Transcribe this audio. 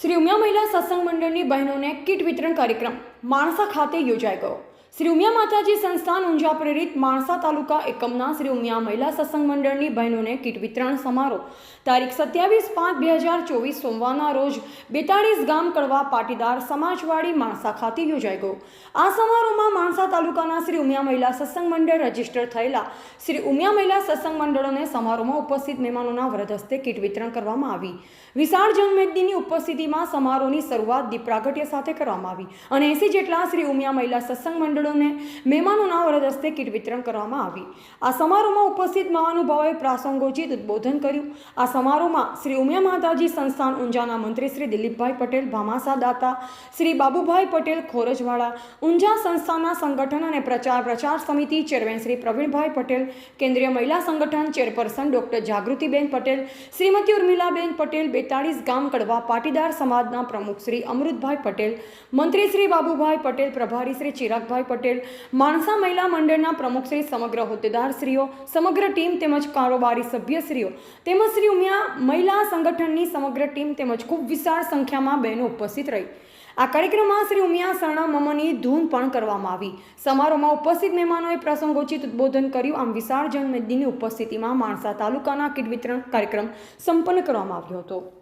શ્રી ઉમિયા મહિલા સત્સંગ મંડળની બહેનોને કીટ વિતરણ કાર્યક્રમ માણસા ખાતે યોજાઈ ગયો. શ્રી ઉમિયા માતાજી સંસ્થાન ઊંઝા પ્રેરિત માણસા તાલુકા એકમના શ્રી ઉમિયા મહિલા સત્સંગ મંડળની બહેનોને કીટ વિતરણ સમારોહ. તારીખ સત્યાવીસ પાંચ બે હજાર ચોવીસ સોમવારના રોજ બેતાળીસ ગામ કડવા પાટીદાર સમાજવાડી માણસા ખાતે યોજાઈ ગયો. આ સમારોહમાં માણસા તાલુકાના શ્રી ઉમિયા મહિલા સત્સંગ મંડળ રજિસ્ટર થયેલા શ્રી ઉમિયા મહિલા સત્સંગ મંડળોને સમારોહમાં ઉપસ્થિત મહેમાનોના વ્રત હસ્તે કીટ વિતરણ કરવામાં આવી. વિશાળ જનમેદનીની ઉપસ્થિતિમાં સમારોહની શરૂઆત દીપ પ્રાગટ્ય સાથે કરવામાં આવી. અને એસી જેટલા શ્રી ઉમિયા મહિલા સત્સંગ મંડળોને મહેમાનોના વરદ હસ્તે કીટ વિતરણ કરવામાં આવી. આ સમારોહમાં ઉપસ્થિત મહાનુભાવોએ પ્રાસંગોચિત ઉદબોધન કર્યું. આ સમારોહમાં શ્રી ઉમિયા માતાજી સંસ્થાન ઊંઝાના મંત્રી શ્રી દિલીપભાઈ પટેલ, ભામાસા દાતા શ્રી બાબુભાઈ પટેલ ખોરજવાડા ઊંઝા સંસ્થાના સંગઠન અને પ્રચાર પ્રચાર સમિતિ ચેરમેન શ્રી પ્રવીણભાઈ પટેલ, કેન્દ્રીય મહિલા સંગઠન ચેરપર્સન ડોક્ટર જાગૃતિબેન પટેલ, શ્રીમતી ઉર્મિલાબેન પટેલ, બેતાળીસ ગામ કડવા પાટીદાર સમાજના પ્રમુખ શ્રી અમૃતભાઈ પટેલ, મંત્રી શ્રી બાબુભાઈ પટેલ, પ્રભારી શ્રી ચિરાગભાઈ પટેલ, માણસા મહિલા મંડળના પ્રમુખશ્રી સમગ્ર હોદ્દેદારશ્રીઓ, સમગ્ર ટીમ તેમજ કારોબારી સભ્યશ્રીઓ, તેમજ શ્રી ઉમિયા મહિલા સંગઠનની સમગ્ર ટીમ તેમજ ખૂબ વિશાળ સંખ્યામાં બહેનો ઉપસ્થિત રહી. આ કાર્યક્રમમાં શ્રી ઉમિયા શરણા મમની ધૂન પણ કરવામાં આવી. સમારોહમાં ઉપસ્થિત મહેમાનોએ પ્રસંગોચિત ઉદબોધન કર્યું. આમ વિશાળ જનમેદનીની ઉપસ્થિતિમાં માણસા તાલુકાના કીટ વિતરણ કાર્યક્રમ સંપન્ન કરવામાં આવ્યો હતો.